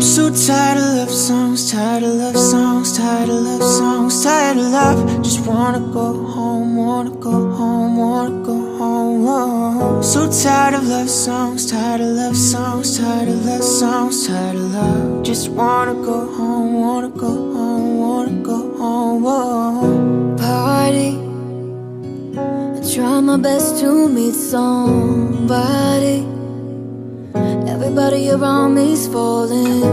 so tired of love songs, tired of love songs, tired of love songs, tired of love. Just wanna go home, wanna go home, wanna go home. Oh, so tired of love songs, tired of love songs, tired of love songs, tired of love. Just wanna go home, wanna go home, wanna go home. Oh. party. I try my best to meet somebody. Everybody around me's falling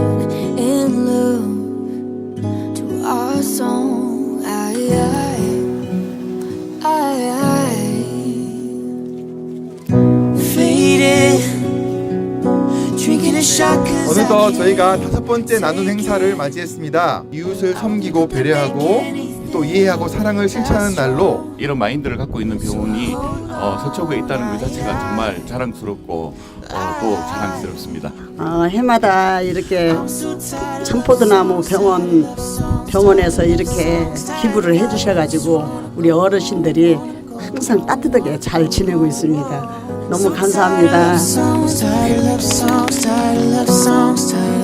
in love to our song. I, I, I, Faded, drinking a shot 'cause I 어느덧 저희가 다섯 번째 나눔 행사를 맞이했습니다. 이웃을 섬기고 배려하고 또 이해하고 사랑을 실천하는 날로 이런 마인드를 갖고 있는 병원이 어, 서초구에 있다는 것 자체가 정말 자랑스럽고 어, 또 자랑스럽습니다. 어, 해마다 이렇게 청포도나무 병원 병원에서 이렇게 기부를 해주셔가지고 우리 어르신들이 항상 따뜻하게 잘 지내고 있습니다. 너무 감사합니다. love.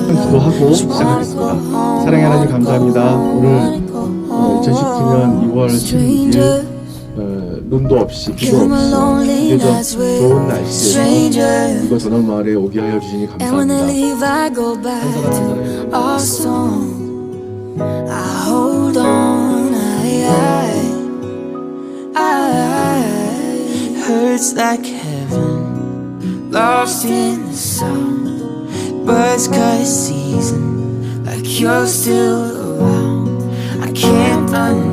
기도 하고 시작하겠습니다. 사랑의 하나님 감사합니다. 오늘 어, 2019년 2월 16일 어, 눈도 없이 비도 Kill my 없이 loneliness 비교적 with 좋은 날씨에서 strangers. 이곳 전원 마을에 오게 하여 주시니 And when they 감사합니다. leave, I go back to our song. I hold on, I, I, I. hurts like heaven, lost in the sound. Birds cut season, like you're still around. I can't unmiss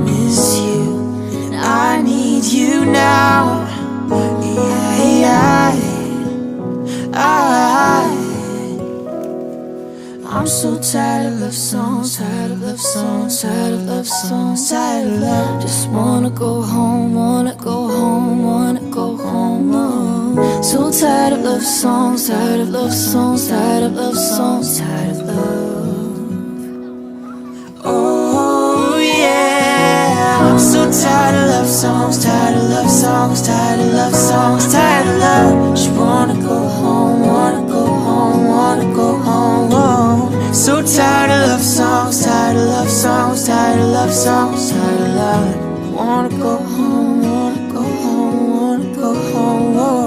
I'm so tired of love songs, tired of love songs, tired of love songs, tired of love. Just wanna go home, wanna go home, wanna go home. Oh. So tired of love songs, tired of love songs, tired of love songs, tired of love. Oh yeah, I'm so tired of love songs, tired of love songs, tired of love songs, tired of love songs, tired of love songs, tired of love. Wanna go home, wanna go home, wanna go home.